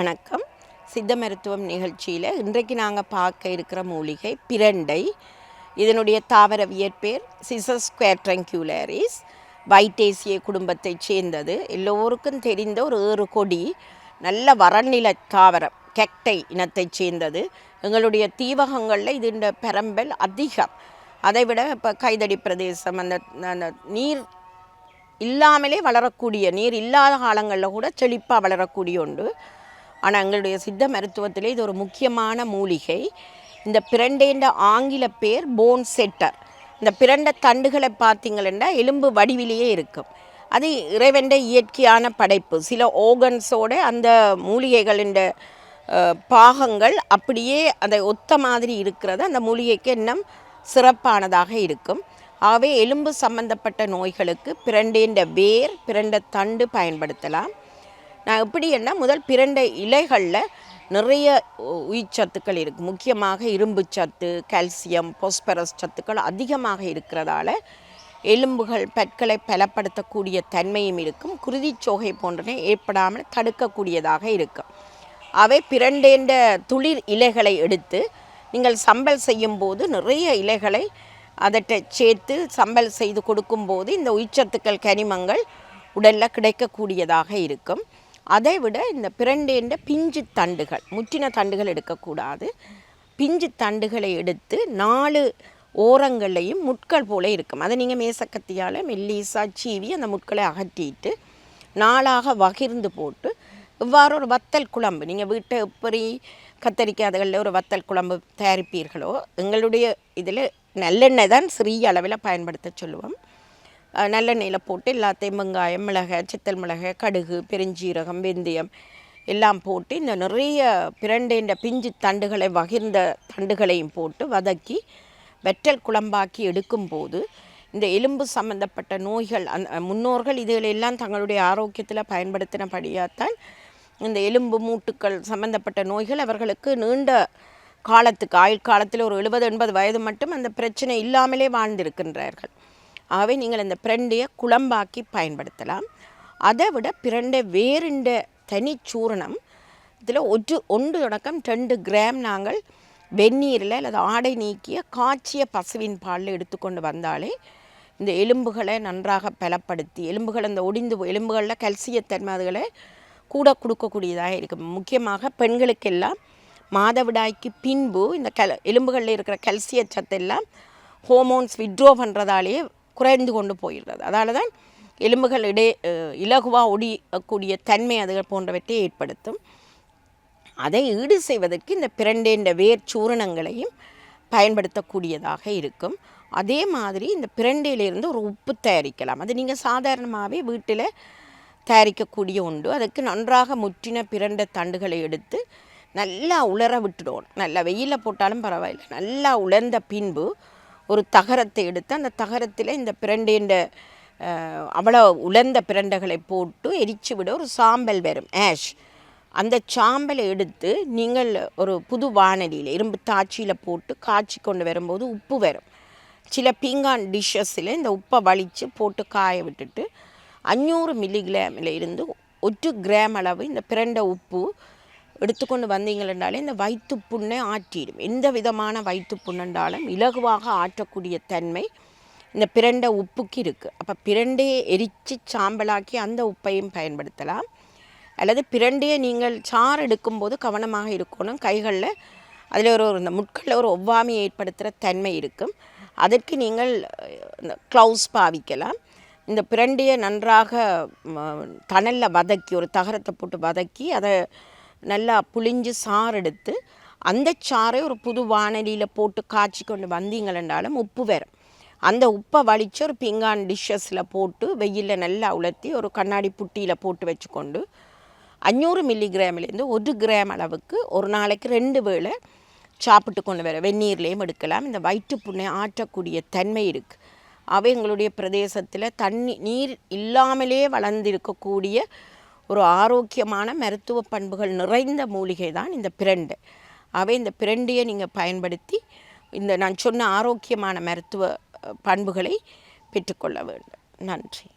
வணக்கம். சித்த மருத்துவம் நிகழ்ச்சியில் இன்றைக்கு நாங்கள் பார்க்க இருக்கிற மூலிகை பிரண்டை. இதனுடைய தாவரவியற் பேர் சிசஸ் குவேட்ரங்குலரிஸ் வைட்டேசிய குடும்பத்தை சேர்ந்தது. எல்லோருக்கும் தெரிந்த ஒரு ஏறு கொடி. நல்ல வறநில தாவரம் கெக்டை இனத்தை சேர்ந்தது. எங்களுடைய தீவகங்களில் இதுண்ட பெரம்பல் அதிகம். அதை விட இப்போ கைதடி பிரதேசம் அந்த அந்த நீர் இல்லாமலே வளரக்கூடிய நீர் இல்லாத காலங்களில் கூட செழிப்பாக வளரக்கூடிய உண்டு ஆனால் எங்களுடைய சித்த மருத்துவத்திலே இது ஒரு முக்கியமான மூலிகை. இந்த பிரண்டேண்ட ஆங்கில பேர் போன் செட்டர் இந்த பிரண்ட தண்டுகளை பார்த்தீங்கன்னா எலும்பு வடிவிலேயே இருக்கும். அது இறைவண்ட இயற்கையான படைப்பு. சில ஓகன்ஸோட அந்த மூலிகைகளின் பாகங்கள் அப்படியே அதை ஒத்த மாதிரி இருக்கிறது. அந்த மூலிகைக்கு இன்னும் சிறப்பானதாக இருக்கும். ஆகவே எலும்பு சம்பந்தப்பட்ட நோய்களுக்கு பிரண்டேண்ட வேர் பிரண்ட தண்டு பயன்படுத்தலாம். நான் எப்படி என்ன முதல் பிரண்டை இலைகளில் நிறைய உ- உயிர்ச்சத்துக்கள் இருக்குது முக்கியமாக இரும்பு சத்து கால்சியம் பொஸ்பரஸ் சத்துக்கள் அதிகமாக இருக்கிறதால எலும்புகள் பற்களை பலப்படுத்தக்கூடிய தன்மையும் இருக்கும். குருதிச்சோகை போன்றன ஏற்படாமல் தடுக்கக்கூடியதாக இருக்கும். அவை பிரண்டேண்ட துளிர் இலைகளை எடுத்து நீங்கள் சம்பல் செய்யும்போது நிறைய இலைகளை அதட்ட சேர்த்து சம்பல் செய்து கொடுக்கும்போது இந்த உயிர்ச்சத்துக்கள் கனிமங்கள் உடலில் கிடைக்கக்கூடியதாக இருக்கும். அதை விட இந்த பிரண்டேண்ட பிஞ்சு தண்டுகள் முற்றின தண்டுகள் எடுக்கக்கூடாது. பிஞ்சு தண்டுகளை எடுத்து நாலு ஓரங்கள்லையும் முட்கள் போல இருக்கும். அதை நீங்கள் மேசக்கத்தியால் மெல்லீசா சீவி அந்த முட்களை அகற்றிட்டு நாளாக வகிர்ந்து போட்டு இவ்வாறு ஒரு வத்தல் குழம்பு நீங்கள் வீட்டை எப்படி கத்தரிக்காய் அதுகளில் ஒரு வத்தல் குழம்பு தயாரிப்பீர்களோ எங்களுடைய இதில் நல்லெண்ணெய் தான் சிறிய அளவில் பயன்படுத்த சொல்லுவோம். நல்லெண்ணெயில் போட்டு எல்லாத்தையும் வெங்காயம் மிளகாய் சித்தல் மிளகாய் கடுகு பெருஞ்சீரகம் வெந்தயம் எல்லாம் போட்டு இந்த நிறைய பிரண்டேண்ட பிஞ்சு தண்டுகளை வகிர்ந்த தண்டுகளையும் போட்டு வதக்கி வெற்றல் குழம்பாக்கி எடுக்கும்போது இந்த எலும்பு சம்பந்தப்பட்ட நோய்கள் அந்த முன்னோர்கள் இதுகளெல்லாம் தங்களுடைய ஆரோக்கியத்தில் பயன்படுத்தினபடியாத்தான் இந்த எலும்பு மூட்டுக்கள் சம்பந்தப்பட்ட நோய்கள் அவர்களுக்கு நீண்ட காலத்துக்கு ஆயுள் காலத்தில் ஒரு எழுபது எண்பது வயது மட்டும் அந்த பிரச்சனை இல்லாமலே வாழ்ந்திருக்கின்றார்கள். ஆகவே நீங்கள் இந்த பிரண்டையை குழம்பாக்கி பயன்படுத்தலாம். அதை விட பிரண்டை வேறுண்ட தனிச்சூரணம் இதில் ஒன்று ஒன்று தொடக்கம் ரெண்டு கிராம் நாங்கள் வெந்நீரில் அல்லது ஆடை நீக்கிய காய்ச்சிய பசுவின் பாலில் எடுத்துக்கொண்டு வந்தாலே இந்த எலும்புகளை நன்றாக பலப்படுத்தி எலும்புகள் அந்த ஒடிந்து எலும்புகளில் கல்சியத்தன்மை அதுகளை கூட கொடுக்கக்கூடியதாக இருக்கும். முக்கியமாக பெண்களுக்கெல்லாம் மாதவிடாய்க்கு பின்பு இந்த கல் எலும்புகளில் இருக்கிற கல்சிய சத்தெல்லாம் ஹோமோன்ஸ் விட்ரோ பண்ணுறதாலேயே குறைந்து கொண்டு போயிடுறது அதனால தான் எலும்புகள் இடே இலகுவாக ஒடியக்கூடிய தன்மை அதுகள் போன்றவற்றை ஏற்படுத்தும். அதை ஈடு செய்வதற்கு இந்த பிரண்டேண்ட வேர் சூரணங்களையும் பயன்படுத்தக்கூடியதாக இருக்கும். அதே மாதிரி இந்த பிரண்டையிலிருந்து ஒரு உப்பு தயாரிக்கலாம். அது நீங்கள் சாதாரணமாகவே வீட்டில் தயாரிக்கக்கூடிய உண்டு. அதுக்கு நன்றாக முற்றின பிரண்ட தண்டுகளை எடுத்து நல்லா உலர விட்டுடுவோம் நல்லா வெயிலில் போட்டாலும் பரவாயில்லை. நல்லா உலர்ந்த பின்பு ஒரு தகரத்தை எடுத்து அந்த தகரத்தில் இந்த பிரண்டின்ற அவ்வளோ உலர்ந்த பிரண்டைகளை போட்டு எரிச்சு விட ஒரு சாம்பல் வரும். ஆஷ். அந்த சாம்பலை எடுத்து நீங்கள் ஒரு புது வானலியில் இரும்பு தாச்சியில் போட்டு காய்ச்சி கொண்டு வரும்போது உப்பு வரும். சில பீங்கான் டிஷ்ஷஸில் இந்த உப்பை வலித்து போட்டு காய விட்டுட்டு அஞ்சூறு மில்லிகிராமில் இருந்து ஒரு கிராம் அளவு இந்த பிரண்ட உப்பு எடுத்துக்கொண்டு வந்தீங்களென்றாலே இந்த வயிற்று புண்ணை ஆற்றிடும். எந்த விதமான வயிற்று புண்ணுண்டாலும் இலகுவாக ஆற்றக்கூடிய தன்மை இந்த பிரண்டை உப்புக்கு இருக்குது அப்போ பிரண்டையை எரித்து சாம்பலாக்கி அந்த உப்பையும் பயன்படுத்தலாம். அல்லது பிரண்டையை நீங்கள் சாறு எடுக்கும்போது கவனமாக இருக்கணும். கைகளில் அதில் ஒரு இந்த முட்களில் ஒரு ஒவ்வாமையை ஏற்படுத்துகிற தன்மை இருக்கும் அதற்கு நீங்கள் இந்த க்ளவுஸ் பாவிக்கலாம். இந்த பிரண்டையை நன்றாக தணலில் வதக்கி ஒரு தகரத்தை போட்டு வதக்கி அதை நல்லா புளிஞ்சு சாறு எடுத்து அந்த சாறை ஒரு புது வானலியில் போட்டு காய்ச்சி கொண்டு வந்தீங்களென்றாலும் உப்பு வரும் அந்த உப்பை வலித்து ஒரு பிங்கான் டிஷ்ஷஸில் போட்டு வெயிலில் நல்லா உலர்த்தி ஒரு கண்ணாடி புட்டியில் போட்டு வச்சுக்கொண்டு அஞ்சூறு மில்லிகிராமிலேருந்து ஒரு கிராம் அளவுக்கு ஒரு நாளைக்கு ரெண்டு வேளை சாப்பிட்டு கொண்டு வர வெந்நீர்லேயும் எடுக்கலாம். இந்த வயிற்றுப்புண்ணை ஆற்றக்கூடிய தன்மை இருக்குது அவை எங்களுடைய பிரதேசத்தில் தண்ணி நீர் இல்லாமலே வளர்ந்திருக்கக்கூடிய ஒரு ஆரோக்கியமான மருத்துவ பண்புகள் நிறைந்த மூலிகை தான் இந்த பிரண்டு. அவை இந்த பிரண்டியை நீங்கள் பயன்படுத்தி இந்த நான் சொன்ன ஆரோக்கியமான மருத்துவ பண்புகளை பெற்றுக்கொள்ள வேண்டும். நன்றி.